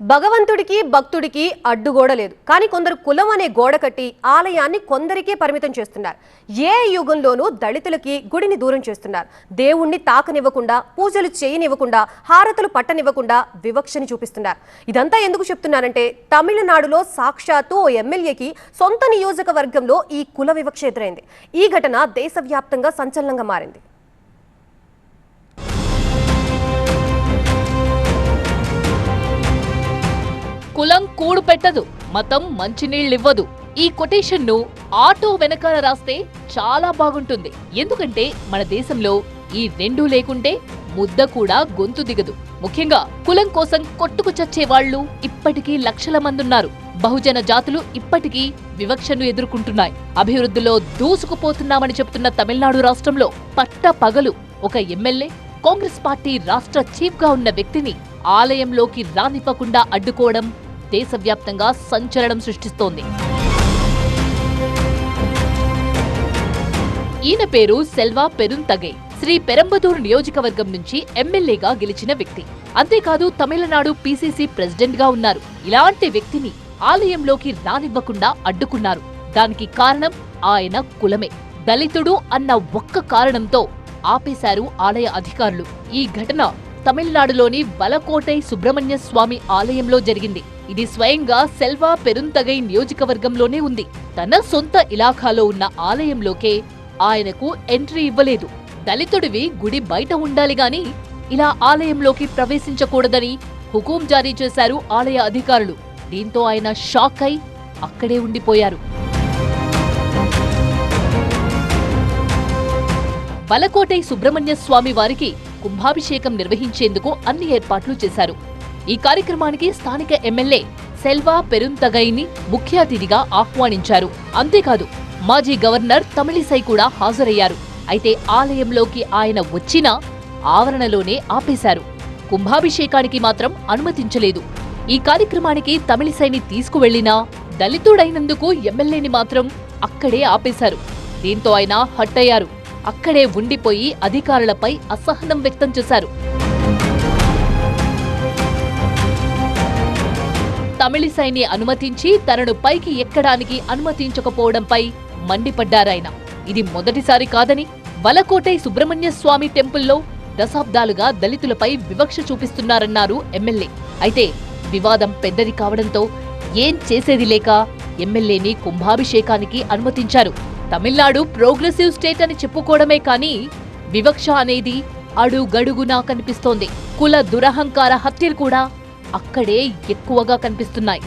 భగవంతుడికి భక్తుడికి అడ్డుగోడ లేదు. కానీ కొందరు కులం అనే గోడ కట్టి ఆలయాన్ని కొందరికే పరిమితం చేస్తున్నారు. ఏ యుగంలోనూ దళితులకి గుడిని దూరం చేస్తున్నారు. దేవుణ్ణి తాకనివ్వకుండా పూజలు చేయనివ్వకుండా హారతులు పట్టనివ్వకుండా వివక్షని చూపిస్తున్నారు. ఇదంతా ఎందుకు చెప్తున్నానంటే తమిళనాడులో సాక్షాత్తు ఓ ఎమ్మెల్యేకి సొంత నియోజకవర్గంలో ఈ కుల వివక్ష ఎదురైంది. ఈ ఘటన దేశవ్యాప్తంగా సంచలనంగా మారింది. కూడు పెట్టదు మతం మంచినీళ్ళివ్వదు. ఈ కొటేషన్ను ఆటో వెనకాల రాస్తే చాలా బాగుంటుంది. ఎందుకంటే మన దేశంలో ఈ రెండూ లేకుంటే ముద్ద కూడా గొంతు దిగదు. ముఖ్యంగా కులం కోసం కొట్టుకు చచ్చే వాళ్ళు ఇప్పటికీ లక్షల మందున్నారు. బహుజన జాతులు ఇప్పటికీ వివక్షను ఎదుర్కొంటున్నాయి. అభివృద్ధిలో దూసుకుపోతున్నామని చెప్తున్న తమిళనాడు రాష్ట్రంలో పట్ట పగలు ఒక ఎమ్మెల్యే కాంగ్రెస్ పార్టీ రాష్ట్ర చీఫ్గా ఉన్న వ్యక్తిని ఆలయంలోకి రానివ్వకుండా అడ్డుకోవడం దేశవ్యాప్తంగా సంచలనం సృష్టిస్తోంది. ఈయన పేరు సెల్వా పెరుంతగై. శ్రీ పెరంబదూర్ నియోజకవర్గం నుంచి ఎమ్మెల్యేగా గెలిచిన వ్యక్తి. అంతేకాదు తమిళనాడు పీసీసీ ప్రెసిడెంట్గా ఉన్నారు. ఇలాంటి వ్యక్తిని ఆలయంలోకి రానివ్వకుండా అడ్డుకున్నారు. దానికి కారణం ఆయన కులమే. దళితుడు అన్న ఒక్క కారణంతో ఆపేశారు ఆలయ అధికారులు. ఈ ఘటన తమిళనాడులోని వలకోటై సుబ్రహ్మణ్య స్వామి ఆలయంలో జరిగింది. ఇది స్వయంగా సెల్వా పెరుంతగై నియోజకవర్గంలోనే ఉంది. తన సొంత ఇలాఖాలో ఉన్న ఆలయంలోకే ఆయనకు ఎంట్రీ ఇవ్వలేదు. దళితుడివి గుడి బయట ఉండాలి గాని ఇలా ఆలయంలోకి ప్రవేశించకూడదని హుకుం జారీ చేశారు ఆలయ అధికారులు. దీంతో ఆయన షాక్ అయి అక్కడే ఉండిపోయారు. బలకోటై సుబ్రహ్మణ్య స్వామి వారికి కుంభాభిషేకం నిర్వహించేందుకు అన్ని ఏర్పాట్లు చేశారు. ఈ కార్యక్రమానికి స్థానిక ఎమ్మెల్యే సెల్వా పెరుంతగైని ముఖ్య అతిథిగా ఆహ్వానించారు. అంతేకాదు మాజీ గవర్నర్ తమిళిసై కూడా హాజరయ్యారు. అయితే ఆలయంలోకి ఆయన వచ్చినా ఆవరణలోనే ఆపేశారు. కుంభాభిషేకానికి మాత్రం అనుమతించలేదు. ఈ కార్యక్రమానికి తమిళిసైని తీసుకువెళ్ళినా దళితుడైనందుకు ఎమ్మెల్యేని మాత్రం అక్కడే ఆపేశారు. దీంతో ఆయన హట్టయ్యారు అక్కడే ఉండిపోయి అధికారులపై అసహనం వ్యక్తం చేశారు. తమిళిసైని అనుమతించి తనను పైకి ఎక్కడానికి అనుమతించకపోవడంపై మండిపడ్డారాయన. ఇది మొదటిసారి కాదని వలకోటై సుబ్రహ్మణ్య స్వామి టెంపుల్లో దశాబ్దాలుగా దళితులపై వివక్ష చూపిస్తున్నారన్నారు ఎమ్మెల్యే. అయితే వివాదం పెద్దది కావడంతో ఏం చేసేది లేక ఎమ్మెల్యేని కుంభాభిషేకానికి అనుమతించారు. తమిళనాడు ప్రోగ్రెసివ్ స్టేట్ అని చెప్పుకోవడమే కానీ వివక్ష అనేది అడుగడుగునా కనిపిస్తోంది. కుల దురహంకార హత్యలు కూడా అక్కడే ఎక్కువగా కనిపిస్తున్నాయి.